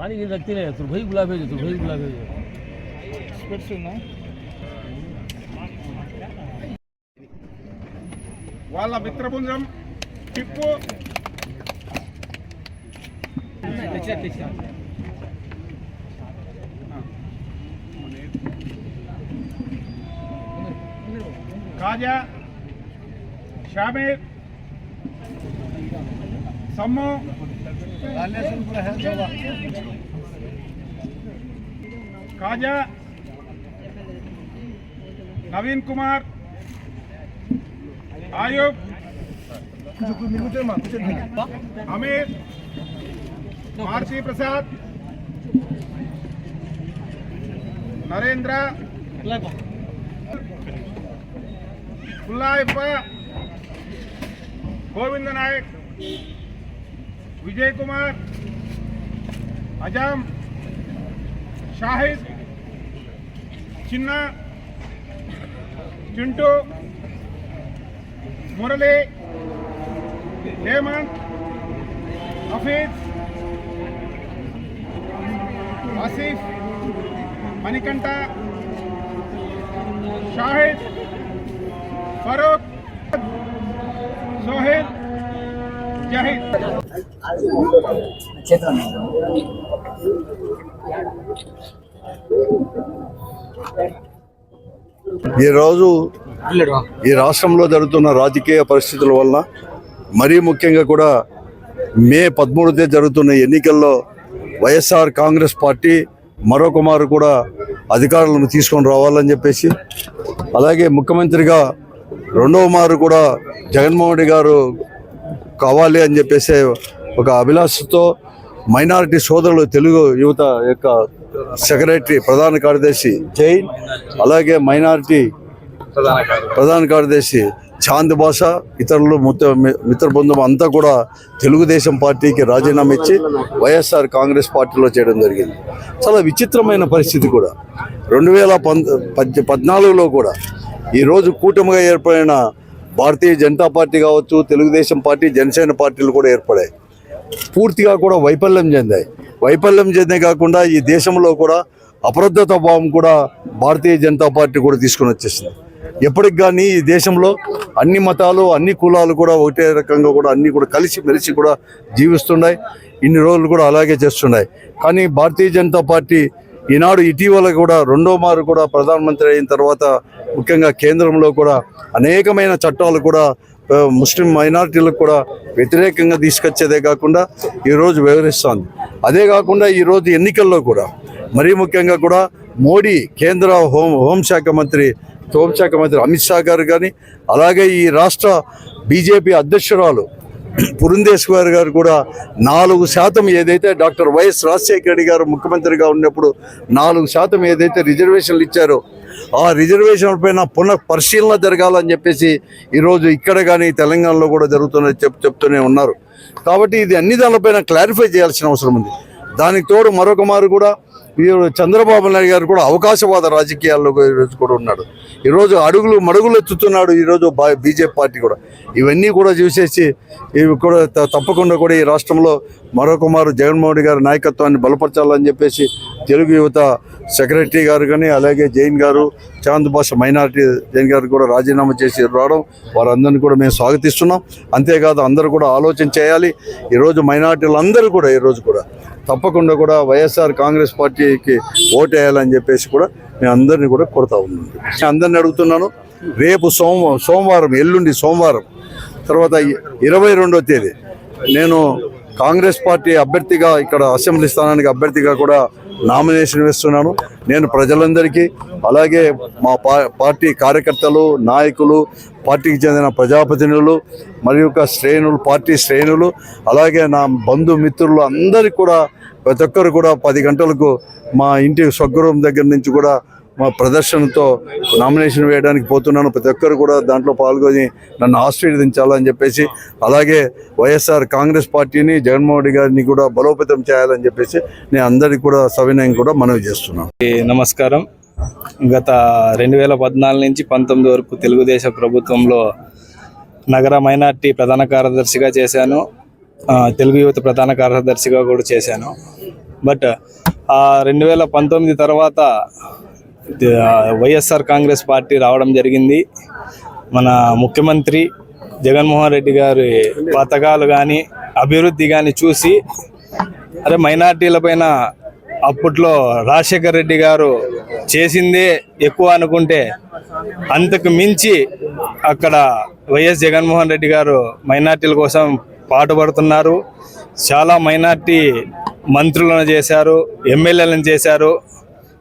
पानी की लगती नहीं तो भाई गुलाब भेजो तो भाई गुलाब भेजो వాళ్ళ మిత్రబృందం టిప్పు కాజా షామీర్ సమ్ము కాజా నవీన్ కుమార్ ఆయూబ్ అమీర్ మారుతి ప్రసాద్ నరేంద్ర పుల్లాయప్ప గోవింద నాయక్ విజయ్ కుమార్ అజాం షాహిద్ చిన్న చింటూ మురళి హేమంత్ హఫీజ్ ఆసిఫ్ మణికంఠ షాహిద్ ఫరూక్ సోహెల్ ఈరోజు ఈ రాష్ట్రంలో జరుగుతున్న రాజకీయ పరిస్థితుల వలన మరీ ముఖ్యంగా కూడా మే పదమూడు తేదీ జరుగుతున్న ఎన్నికల్లో వైఎస్ఆర్ కాంగ్రెస్ పార్టీ మరొక మారు కూడా అధికారులను తీసుకొని రావాలని చెప్పేసి అలాగే ముఖ్యమంత్రిగా రెండవ మారు కూడా జగన్మోహన్ రెడ్డి గారు కావాలి అని చెప్పేసి ఒక అభిలాషతో మైనారిటీ సోదరులు తెలుగు యువత యొక్క సెక్రటరీ ప్రధాన కార్యదర్శి జైన్ అలాగే మైనారిటీ ప్రధాన కార్యదర్శి చాంద్ భాష ఇతరులు మిత్ర బృందం అంతా కూడా తెలుగుదేశం పార్టీకి రాజీనామా ఇచ్చి వైఎస్ఆర్ కాంగ్రెస్ పార్టీలో చేయడం జరిగింది. చాలా విచిత్రమైన పరిస్థితి కూడా. రెండు వేల పంద పద్ పద్నాలుగులో కూడా ఈరోజు కూటమిగా ఏర్పడిన భారతీయ జనతా పార్టీ కావచ్చు తెలుగుదేశం పార్టీ జనసేన పార్టీలు కూడా ఏర్పడాయి. పూర్తిగా కూడా వైఫల్యం చెందాయి. వైఫల్యం చెందే కాకుండా ఈ దేశంలో కూడా అప్రద్ధత భావం కూడా భారతీయ జనతా పార్టీ కూడా తీసుకొని వచ్చేసింది. ఎప్పటికి కానీ ఈ దేశంలో అన్ని మతాలు అన్ని కులాలు కూడా ఒకటే రకంగా కూడా అన్ని కూడా కలిసి మెలిసి కూడా జీవిస్తున్నాయి. ఇన్ని రోజులు కూడా అలాగే చేస్తున్నాయి. కానీ భారతీయ జనతా పార్టీ ఈనాడు ఇటీవల కూడా రెండో మారు కూడా ప్రధానమంత్రి అయిన తర్వాత ముఖ్యంగా కేంద్రంలో కూడా అనేకమైన చట్టాలు కూడా ముస్లిం మైనారిటీలకు కూడా వ్యతిరేకంగా తీసుకొచ్చేదే కాకుండా ఈరోజు వివరిస్తోంది అదే కాకుండా ఈరోజు ఎన్నికల్లో కూడా మరీ ముఖ్యంగా కూడా మోడీ కేంద్ర హోం హోంశాఖ మంత్రి హోంశాఖ మంత్రి అమిత్ షా గారు కానీ అలాగే ఈ రాష్ట్ర బీజేపీ అధ్యక్షురాలు పురంధేశ్వర్ గారు కూడా నాలుగు శాతం ఏదైతే డాక్టర్ వైఎస్ రాజశేఖర రెడ్డి గారు ముఖ్యమంత్రిగా ఉన్నప్పుడు నాలుగు శాతం ఏదైతే రిజర్వేషన్లు ఇచ్చారో ఆ రిజర్వేషన్ పైన పునః పరిశీలన జరగాలని చెప్పేసి ఈరోజు ఇక్కడ కానీ తెలంగాణలో కూడా జరుగుతున్నది చెప్ చెప్తూనే ఉన్నారు. కాబట్టి ఇది అన్ని దానిపైన క్లారిఫై చేయాల్సిన అవసరం ఉంది. దానికి తోడు మరొక మారు కూడా ఈరోజు చంద్రబాబు నాయుడు గారు కూడా అవకాశవాద రాజకీయాల్లో ఈరోజు కూడా ఉన్నాడు ఈరోజు అడుగులు మడుగులు ఎత్తుతున్నాడు ఈరోజు బా- బీజేపీ పార్టీ కూడా. ఇవన్నీ కూడా చూసేసి ఇవి కూడా త- తప్పకుండా కూడా ఈ రాష్ట్రంలో మరో మారు జగన్మోహన్ గారి నాయకత్వాన్ని బలపరచాలని చెప్పేసి తెలుగు యువత సెక్రటరీ గారు కానీ అలాగే జైన్ గారు చాంద్ భాష మైనారిటీ జైన్ గారు కూడా రాజీనామా చేసి రావడం వారందరినీ కూడా మేము స్వాగతిస్తున్నాం. అంతేకాదు అందరూ కూడా ఆలోచన చేయాలి. ఈరోజు మైనార్టీలందరూ కూడా ఈరోజు కూడా తప్పకుండా కూడా వైఎస్ఆర్ కాంగ్రెస్ పార్టీకి ఓటు వేయాలని చెప్పేసి కూడా మేము అందరినీ కూడా కొడతా ఉన్నాను నేను అందరిని అడుగుతున్నాను. రేపు సోమ సోమవారం ఎల్లుండి సోమవారం తర్వాత ఇరవై రెండో తేదీ నేను కాంగ్రెస్ పార్టీ అభ్యర్థిగా ఇక్కడ అసెంబ్లీ స్థానానికి అభ్యర్థిగా కూడా నామినేషన్ వేస్తున్నాను. నేను ప్రజలందరికీ అలాగే మా పా- పార్టీ కార్యకర్తలు నాయకులు పార్టీకి చెందిన ప్రజాప్రతినిధులు మరియు శ్రేణులు పార్టీ శ్రేణులు అలాగే నా బంధుమిత్రులు అందరికీ కూడా ప్రతి ఒక్కరు కూడా పది గంటలకు మా ఇంటి స్వగృహం దగ్గర నుంచి కూడా మా ప్రదర్శనతో నామినేషన్ వేయడానికి పోతున్నాను. ప్రతి ఒక్కరు కూడా దాంట్లో పాల్గొని నన్ను ఆశీర్వదించాలని చెప్పేసి అలాగే వైఎస్ఆర్ కాంగ్రెస్ పార్టీని జగన్మోహన్ రెడ్డి గారిని కూడా బలోపేతం చేయాలని చెప్పేసి నేను అందరికీ కూడా సవినయం కూడా మనవి చేస్తున్నాను. నమస్కారం. గత రెండు వేల పద్నాలుగు నుంచి పంతొమ్మిది వరకు తెలుగుదేశం ప్రభుత్వంలో నగర మైనార్టీ ప్రధాన కార్యదర్శిగా చేశాను. తెలుగు యువత ప్రధాన కార్యదర్శిగా కూడా చేశాను. బట్ ఆ రెండు వేల పంతొమ్మిది తర్వాత వైఎస్ఆర్ కాంగ్రెస్ పార్టీ రావడం జరిగింది. మన ముఖ్యమంత్రి జగన్మోహన్ రెడ్డి గారి పథకాలు కానీ అభివృద్ధి కానీ చూసి అరే మైనార్టీల పైన అప్పట్లో రాజశేఖర్ రెడ్డి గారు చేసిందే ఎక్కువ అనుకుంటే అంతకు మించి అక్కడ వైఎస్ జగన్మోహన్ రెడ్డి గారు మైనార్టీల కోసం పాటుపడుతున్నారు. చాలా మైనార్టీ మంత్రులను చేశారు ఎమ్మెల్యేలను చేశారు.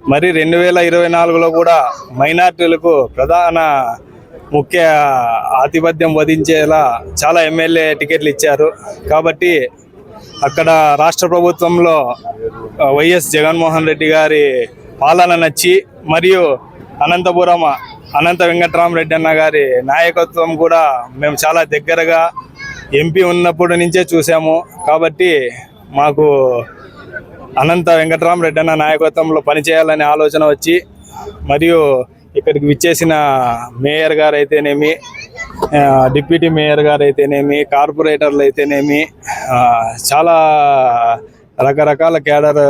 మరి రెండు వేల ఇరవై నాలుగులో కూడా మైనార్టీలకు ప్రధాన ముఖ్య ఆధిపత్యం వధించేలా చాలా ఎమ్మెల్యే టికెట్లు ఇచ్చారు. కాబట్టి అక్కడ రాష్ట్ర ప్రభుత్వంలో వైఎస్ జగన్మోహన్ రెడ్డి గారి పాలన నచ్చి మరియు అనంతపురం అనంత వెంకట్రామరెడ్డి అన్న గారి నాయకత్వం కూడా మేము చాలా దగ్గరగా ఎంపీ ఉన్నప్పటి నుంచే చూసాము. కాబట్టి మాకు అనంత వెంకటరామరెడ్డి అన్న నాయకత్వంలో పనిచేయాలనే ఆలోచన వచ్చి మరియు ఇక్కడికి విచ్చేసిన మేయర్ గారు అయితేనేమి డిప్యూటీ మేయర్ గారు అయితేనేమి కార్పొరేటర్లు అయితేనేమి చాలా రకరకాల కేడర్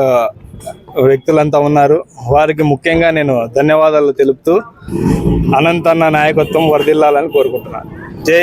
వ్యక్తులంతా ఉన్నారు. వారికి ముఖ్యంగా నేను ధన్యవాదాలు తెలుపుతూ అనంతన్న నాయకత్వం వర్ధిల్లాలని కోరుకుంటున్నాను. జై